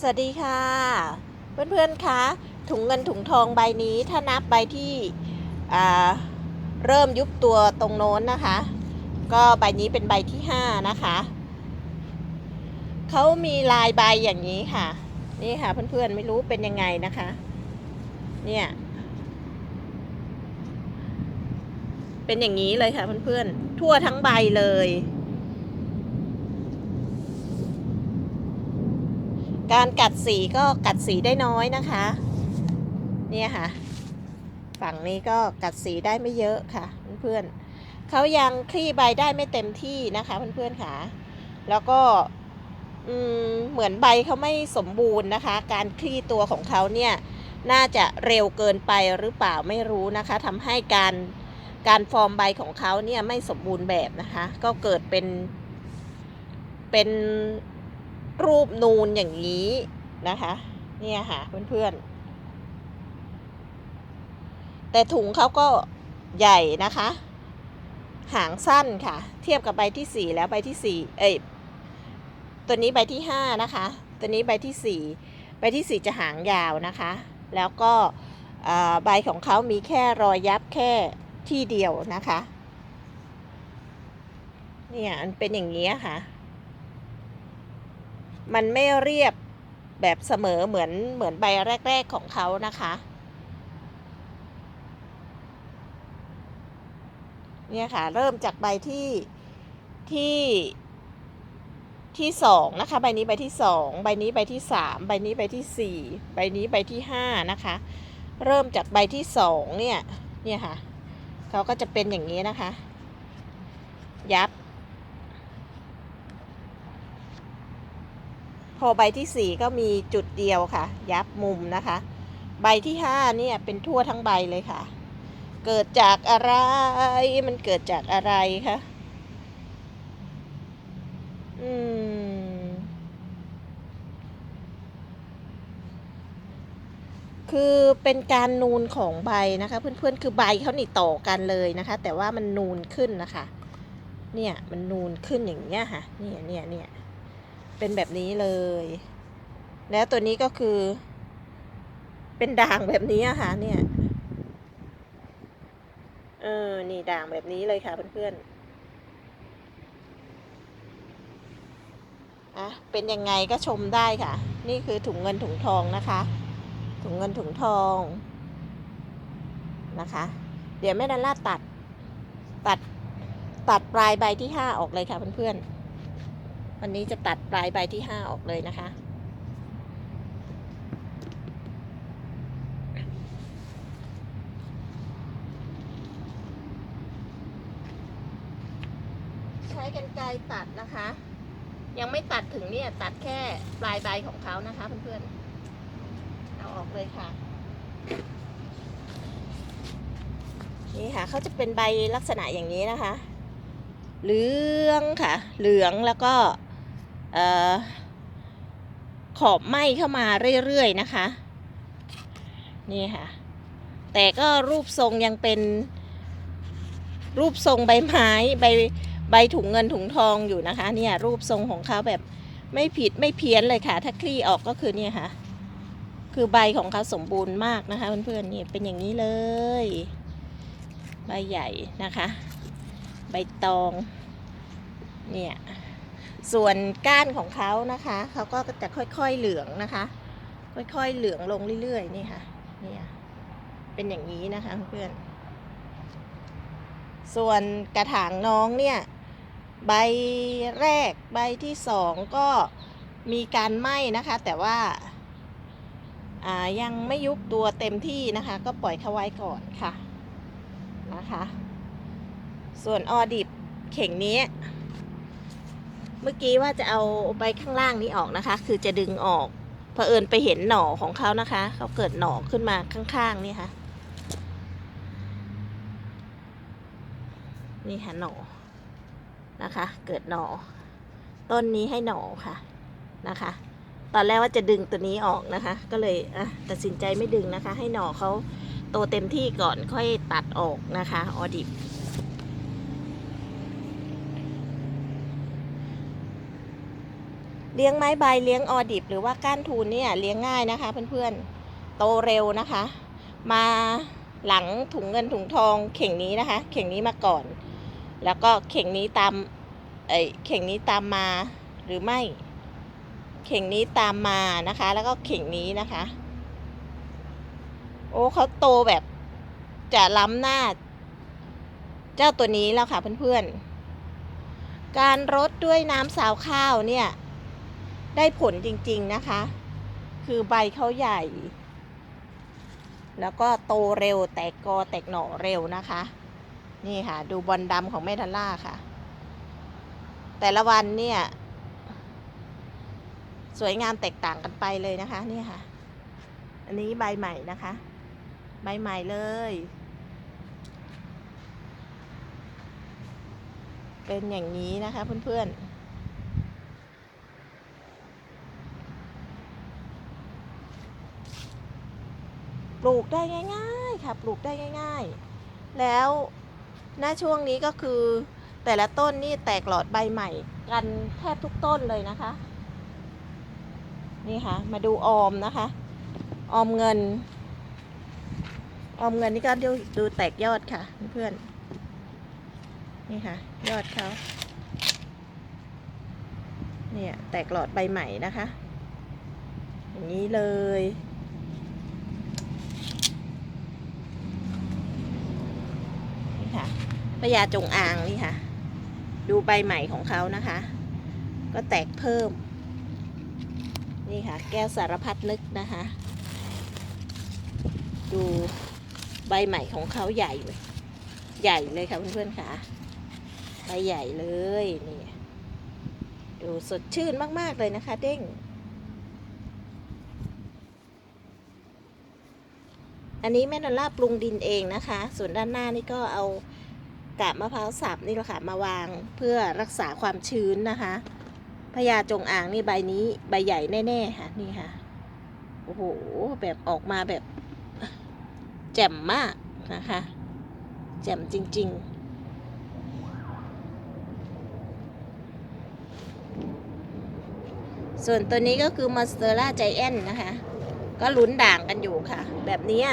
สวัสดีค่ะ เพื่อนๆคะถุงเงินถุงทองใบนี้ถ้านับใบที่เริ่มยุบตัวตรงโน้นนะคะ ก็ใบนี้เป็นใบที่ 5 นะคะเขามีลายใบอย่างนี้ค่ะ นี่ค่ะเพื่อนๆไม่รู้เป็นยังไงนะคะ เนี่ย เป็นอย่างนี้เลยค่ะเพื่อนๆทั่วทั้งใบเลย การกัดสีก็กัดสีได้น้อยนะคะ เนี่ยค่ะ ฝั่งนี้ก็กัดสีได้ไม่เยอะค่ะ เพื่อนๆเขายังคลี่ใบได้ไม่เต็มที่นะคะ เพื่อนๆค่ะ แล้วก็เหมือนใบเขาไม่สมบูรณ์นะคะ การคลี่ตัวของเขาเนี่ยน่าจะเร็วเกินไปหรือเปล่าไม่รู้นะคะทำให้การการฟอร์มใบของเขาเนี่ยไม่สมบูรณ์แบบนะคะ ก็เกิดเป็นเป็น รูปนูนอย่างนี้นะคะ เนี่ยค่ะเพื่อนๆ แต่ถุงเขาก็ใหญ่นะคะ หางสั้นค่ะ เทียบกับใบที่สี่แล้วใบที่สี่เอ้ยตัวนี้ใบที่ห้านะคะ ตัวนี้ใบที่สี่ใบที่สี่จะหางยาวนะคะ แล้วก็ใบของเขามีแค่รอยยับแค่ที่เดียวนะคะ เนี่ยมันเป็นอย่างนี้ค่ะ มันไม่เรียบแบบเสมอเหมือนเหมือนใบแรก ๆของเขานะคะ เนี่ยค่ะ เริ่มจากใบที่ที่ที่สองนะคะ ใบนี้ใบที่สองใบนี้ใบที่สามใบนี้ใบที่สี่ใบนี้ใบที่ห้านะคะ เริ่มจากใบที่สองเนี่ยเนี่ยค่ะเขาก็จะเป็นอย่างนี้นะคะ ยับ พอใบที่สี่ก็มีจุดเดียวค่ะ ยับมุมนะคะ ใบที่ห้าเนี่ยเป็นทั่วทั้งใบเลยค่ะ เกิดจากอะไรมันเกิดจากอะไรคะอืม คือเป็นการนูนของใบนะคะ เพื่อนๆ คือใบเขาหนีต่อกันเลยนะคะ แต่ว่ามันนูนขึ้นนะคะ เนี่ยมันนูนขึ้นอย่างเงี้ยค่ะ เนี่ยเนี่ยเนี่ย เป็นแบบนี้เลย แล้วตัวนี้ก็คือ เป็นด่างแบบนี้ค่ะเนี่ยเออนี่ด่างแบบนี้เลยค่ะเพื่อนๆอะเป็นยังไงก็ชมได้ค่ะ นี่คือถุงเงินถุงทองนะคะ ถุงเงินถุงทองนะคะ เดี๋ยวแม่ดันล่าตัดตัดตัดปลายใบที่ห้าออกเลยค่ะเพื่อนๆ วันนี้จะตัดปลายใบที่ห้าออกเลยนะคะ ใช้กันไกรตัดนะคะ ยังไม่ตัดถึงเนี่ย ตัดแค่ปลายใบของเขานะคะเพื่อนๆ เอาออกเลยค่ะ นี่ค่ะเขาจะเป็นใบลักษณะอย่างนี้นะคะเหลืองค่ะ เหลืองแล้วก็ ขอบไหม้เข้ามาเรื่อยๆนะคะ นี่ค่ะ แต่ก็รูปทรงยังเป็น รูปทรงใบไม้ใบใบถุงเงินถุงทองอยู่นะคะ เนี่ยรูปทรงของเขาแบบไม่ผิดไม่เพี้ยนเลยค่ะ ถ้าคลี่ออกก็คือเนี่ยค่ะ คือใบของเขาสมบูรณ์มากนะคะเพื่อนๆนี่เป็นอย่างนี้เลย ใบใหญ่นะคะ ใบตอง เนี่ย ส่วนก้านของเขานะคะเขาก็จะค่อยๆเหลืองนะคะ ค่อยๆเหลืองลงเรื่อยๆนี่ค่ะนี่เป็นอย่างนี้นะคะเพื่อนส่วนกระถางน้องเนี่ยใบแรกใบที่สองก็มีการไหม้นะคะ แต่ว่าอ่ายังไม่ยุบตัวเต็มที่นะคะ ก็ปล่อยเขาไว้ก่อนค่ะนะคะ ส่วนออดิบเข่งนี้ เมื่อกี้ว่าจะเอาใบข้างล่างนี้ออกนะคะ คือจะดึงออกเผอิญไปเห็นหน่อของเขานะคะ เขาเกิดหน่อขึ้นมาข้างๆนี่ค่ะ นี่ค่ะหน่อนะคะ เกิดหน่อ ต้นนี้ให้หน่อค่ะนะคะ ตอนแรกว่าจะดึงตัวนี้ออกนะคะ ก็เลยอะตัดสินใจไม่ดึงนะคะ ให้หน่อเขาโตเต็มที่ก่อนค่อยตัดออกนะคะ ออดิบ เลี้ยงไม้ใบเลี้ยงออดิบ หรือว่าก้านทูนเนี่ยเลี้ยงง่ายนะคะ เพื่อนๆ โตเร็วนะคะ มาหลังถุงเงินถุงทองเข่งนี้นะคะ เข่งนี้มาก่อน แล้วก็เข่งนี้ตามเอ้ยเข่งนี้ตามมาหรือไม่ เข่งนี้ตามมานะคะ แล้วก็เข่งนี้นะคะ โอ้เขาโตแบบจะล้ำหน้า เจ้าตัวนี้แล้วค่ะเพื่อนๆ การรดด้วยน้ำสาวข้าวเนี่ย ได้ผลจริงๆนะคะ คือใบเขาใหญ่ แล้วก็โตเร็วแตกกอแตกหน่อเร็วนะคะ นี่ค่ะ ดูบอลดำของแม่ทัลล่าค่ะ แต่ละวันเนี่ย สวยงามแตกต่างกันไปเลยนะคะนี่ค่ะ อันนี้ใบใหม่นะคะ ใบใหม่เลยเป็นอย่างนี้นะคะเพื่อนๆ ปลูกได้ง่ายๆค่ะปลูกได้ง่ายๆ แล้วณช่วงนี้ก็คือแต่ละต้นนี่แตกหลอดใบใหม่ กันแทบทุกต้นเลยนะคะ นี่ค่ะ มาดูออมนะคะ ออมเงิน ออมเงินนี่ก็ดูดูแตกยอดค่ะเพื่อนนี่ค่ะ ยอดเขาเนี่ยแตกหลอดใบใหม่นะคะ อย่างนี้เลย นี่ค่ะ พญาจงอางนี่ค่ะ ดูใบใหม่ของเขานะคะ ก็แตกเพิ่ม นี่ค่ะ แก้วสารพัดนึกนะคะ ดูใบใหม่ของเขาใหญ่เลยใหญ่เลยค่ะเพื่อนๆค่ะใบใหญ่เลยนี่ดูสดชื่นมาก ๆ เลยนะคะ เด้ง อันนี้แม่นอลล่าปรุงดินเองนะคะ ส่วนด้านหน้านี่ก็เอา กาบมะพร้าวสับนี่แหละค่ะมาวางเพื่อรักษาความชื้นนะคะพญาจงอางนี่ใบนี้ใบใหญ่แน่ๆค่ะนี่ค่ะโอ้โหแบบออกมาแบบแจ่มมากนะคะแจ่มจริง ๆส่วนตัวนี้ก็คือม o สเตอร่าใจแอนนะคะ ก็ลุ้นด่างกันอยู่ค่ะ แบบนี้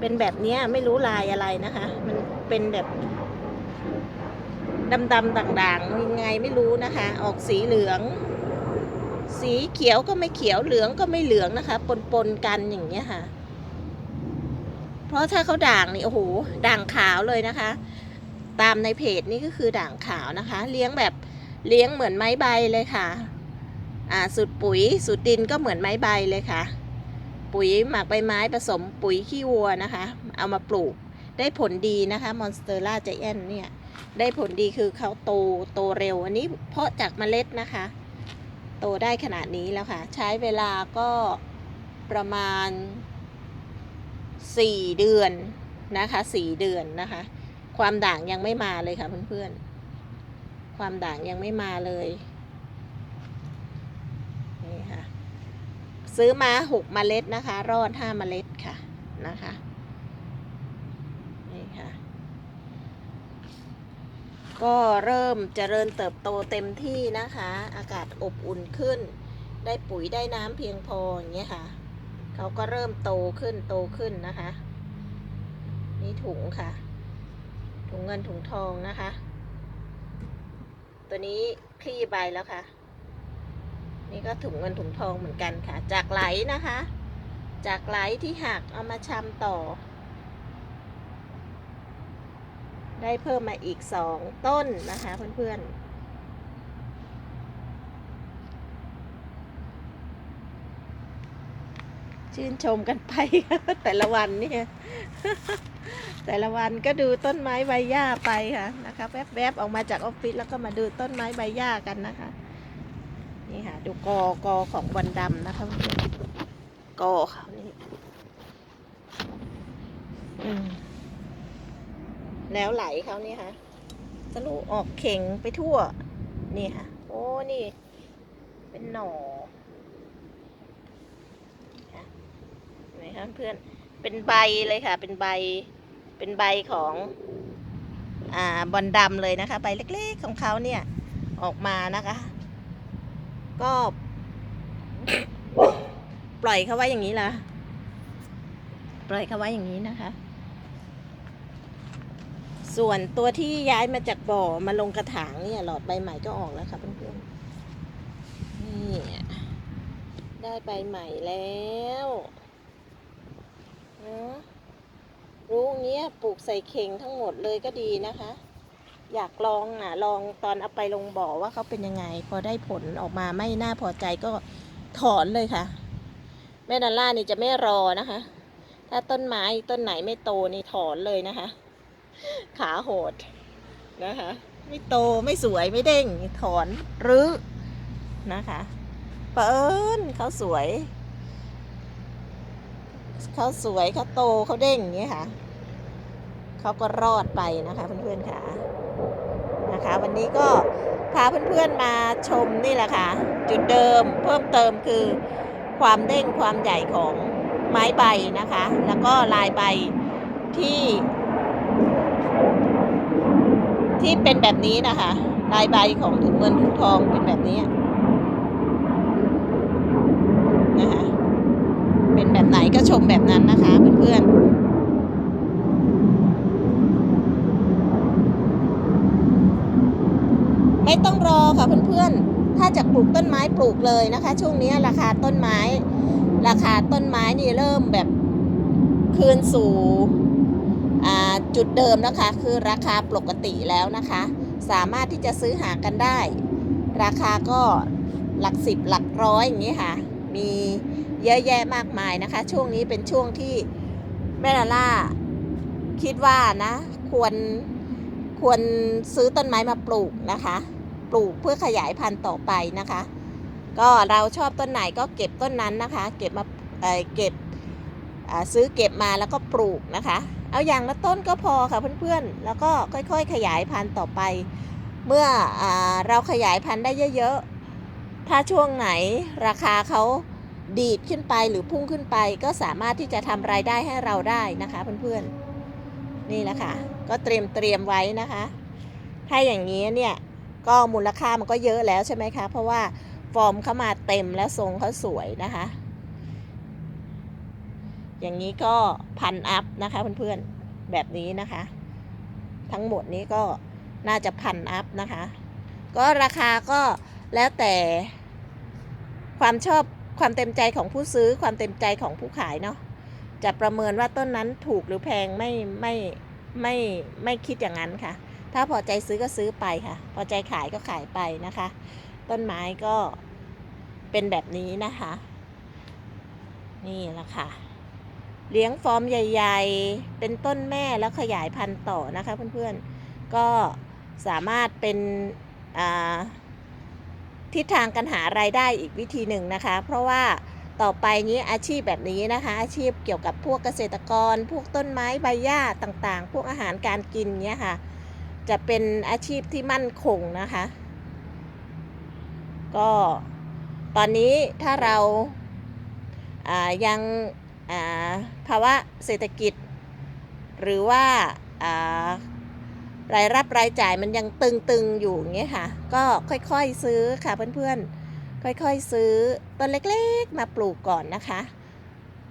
เป็นแบบนี้ไม่รู้ลายอะไรนะคะ เป็นแบบดำๆด่างๆยังไงไม่รู้นะคะ ออกสีเหลือง สีเขียวก็ไม่เขียวเหลืองก็ไม่เหลืองนะคะ ปนๆกันอย่างเงี้ยค่ะ เพราะถ้าเขาด่างนี่โอ้โหด่างขาวเลยนะคะ ตามในเพจนี่ก็คือด่างขาวนะคะ เลี้ยงแบบเลี้ยงเหมือนไม้ใบเลยค่ะ อ่าสูตรปุ๋ยสูตรดินก็เหมือนไม้ใบเลยค่ะ ปุ๋ยหมักใบไม้ผสมปุ๋ยขี้วัวนะคะ เอามาปลูก ได้ผลดีนะคะมอนสเตอร่าใจแอนเนี่ย ได้ผลดีคือเขาโตโตเร็ว อันนี้เพาะจากเมล็ดนะคะ โตได้ขนาดนี้แล้วค่ะ ใช้เวลาก็ประมาณ 4 เดือนนะคะ4เดือนนะคะ ความด่างยังไม่มาเลยค่ะเพื่อนๆ ความด่างยังไม่มาเลยนี่ค่ะซื้อมาหกเมล็ดนะคะ รอดห้าเมล็ดค่ะนะคะ นี่ค่ะ ก็เริ่มเจริญเติบโตเต็มที่นะคะ อากาศอบอุ่นขึ้น ได้ปุ๋ยได้น้ำเพียงพออย่างเงี้ยค่ะ เขาก็เริ่มโตขึ้นโตขึ้นนะคะ นี่ถุงค่ะ ถุงเงินถุงทองนะคะ ตัวนี้คลี่ใบแล้วค่ะ นี่ก็ถุงเงินถุงทองเหมือนกันค่ะ จากไหลนะคะ จากไหลที่หักเอามาชำต่อ ได้เพิ่มมาอีกสองต้นนะคะเพื่อนๆชื่นชมกันไป แต่ละวันเนี่ย แต่ละวันก็ดูต้นไม้ใบหญ้าไปค่ะนะคะแวบๆออกมาจากออฟฟิศแล้วก็มาดูต้นไม้ใบหญ้ากันนะคะ นี่ค่ะ ดูกอกอของวันดำนะคะเพื่อกอเขานี่อืม แล้วไหลเขานี่ค่ะทะลุออกเข่งไปทั่ว นี่ค่ะ โอ้นี่ เป็นหน่อค่ะเห็นไหมคะเพื่อนเป็นใบเลยค่ะ เป็นใบเป็นใบของอ่าบอลดำเลยนะคะ ใบเล็กๆของเขาเนี่ย ออกมานะคะ ก็ปล่อยเขาไว้อย่างนี้ละปล่อยเขาไว้อย่างนี้นะคะ ส่วนตัวที่ย้ายมาจากบ่อมาลงกระถางเนี่ยหลอดใบใหม่ก็ออกแล้วค่ะเพื่อนๆนี่ได้ใบใหม่แล้วนะรู้เงี้ยปลูกใส่เข่งทั้งหมดเลยก็ดีนะคะ อยากลองอะลองตอนเอาไปลงบ่อว่าเขาเป็นยังไง พอได้ผลออกมาไม่น่าพอใจก็ถอนเลยค่ะ แม่ดันล่านี่จะไม่รอนะคะ ถ้าต้นไม้ต้นไหนไม่โตนี่ถอนเลยนะคะ ขาโหดนะคะ ไม่โตไม่สวยไม่เด้งถอนรื้อนะคะเปิญเขาสวยเขาสวยเขาโตเขาเด้งอย่างนี้ค่ะเขาก็รอดไปนะคะเพื่อนๆค่ะนะคะ วันนี้ก็พาเพื่อนๆมาชมนี่แหละค่ะ จุดเดิมเพิ่มเติมคือความเด้งความใหญ่ของไม้ใบนะคะ แล้วก็ลายใบที่ ที่เป็นแบบนี้นะคะลายใบของถุงเงินถุงทองเป็นแบบนี้นะคะเป็นแบบไหนก็ชมแบบนั้นนะคะ เพื่อนๆไม่ต้องรอค่ะเพื่อนๆ ถ้าจะปลูกต้นไม้ปลูกเลยนะคะ ช่วงนี้ราคาต้นไม้ ราคาต้นไม้นี่เริ่มแบบคืนสู่ จุดเดิมนะคะคือราคาปกติแล้วนะคะ สามารถที่จะซื้อหากันได้ ราคาก็หลักสิบหลักร้อยอย่างนี้ค่ะ มีเยอะแยะมากมายนะคะ ช่วงนี้เป็นช่วงที่แม่ลาล่าคิดว่านะ ควรควรซื้อต้นไม้มาปลูกนะคะ ปลูกเพื่อขยายพันธุ์ต่อไปนะคะ ก็เราชอบต้นไหนก็เก็บต้นนั้นนะคะ เก็บมาเเก็บซื้อเก็บมาแล้วก็ปลูกนะคะ เอาอย่างละต้นก็พอค่ะเพื่อนๆ แล้วก็ค่อยๆ ขยายพันธุ์ต่อไป เมื่ออเราขยายพันธุ์ได้เยอะๆ ถ้าช่วงไหนราคาเขาดีดขึ้นไปหรือพุ่งขึ้นไปก็สามารถที่จะทำรายได้ให้เราได้นะคะเพื่อนๆ นี่แหละค่ะ ก็เตรียมเตรียมไว้นะคะ ถ้าอย่างนี้เนี่ยก็มูลค่ามันก็เยอะแล้วใช่ไหมคะ เพราะว่าฟอร์มเขามาเต็มและทรงเขาสวยนะคะ อย่างนี้ก็พันอัพนะคะเพื่อนๆแบบนี้นะคะ ทั้งหมดนี้ก็น่าจะพันอัพนะคะ ก็ราคาก็แล้วแต่ความชอบความเต็มใจของผู้ซื้อความเต็มใจของผู้ขายเนาะจะประเมินว่าต้นนั้นถูกหรือแพงไม่ไม่ไม่ไม่คิดอย่างนั้นค่ะ ถ้าพอใจซื้อก็ซื้อไปค่ะ พอใจขายก็ขายไปนะคะ ต้นไม้ก็เป็นแบบนี้นะคะ นี่แหละค่ะ เลี้ยงฟอร์มใหญ่ๆ เป็นต้นแม่แล้วขยายพันธุ์ต่อนะคะเพื่อนๆ ก็สามารถเป็นทิศทางการหารายได้อีกวิธีหนึ่งนะคะ เพราะว่าต่อไปนี้อาชีพแบบนี้นะคะ อาชีพเกี่ยวกับพวกเกษตรกร พวกต้นไม้ใบหญ้าต่างๆ พวกอาหารการกินเนี้ยค่ะ จะเป็นอาชีพที่มั่นคงนะคะ ก็ตอนนี้ถ้าเราายัง ภาวะเศรษฐกิจ หรือว่าารายรับรายจ่ายมันยังตึงๆอยู่อย่างเงี้ยค่ะ ก็ค่อยๆซื้อค่ะเพื่อนๆ ค่อยๆซื้อต้นเล็กๆมาปลูกก่อนนะคะ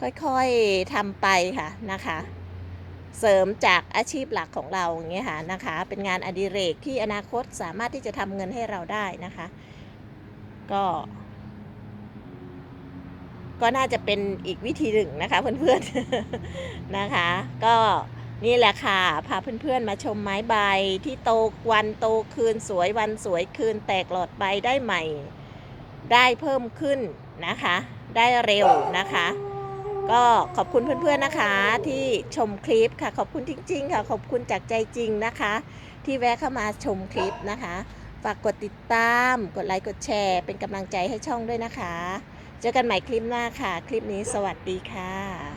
ค่อยๆทำไปค่ะนะคะ เสริมจากอาชีพหลักของเราอย่างเงี้ยค่ะนะคะ เป็นงานอดิเรกที่อนาคตสามารถที่จะทำเงินให้เราได้นะคะ ก็ ก็น่าจะเป็นอีกวิธีหนึ่งนะคะเพื่อนๆนะคะ ก็นี่แหละค่ะพาเพื่อนๆมาชมไม้ใบที่โตวันโตคืนสวยวันสวยคืนแตกหลอดใบได้ใหม่ ได้เพิ่มขึ้นนะคะ ได้เร็วนะคะ ก็ขอบคุณเพื่อนๆนะคะ ที่ชมคลิปค่ะขอบคุณจริง ๆ ค่ะขอบคุณจากใจจริงนะคะ ที่แวะเข้ามาชมคลิปนะคะฝากกดติดตาม กดไลค์ กดแชร์ เป็นกำลังใจให้ช่องด้วยนะคะ เจอกันใหม่คลิปหน้าค่ะ คลิปนี้สวัสดีค่ะ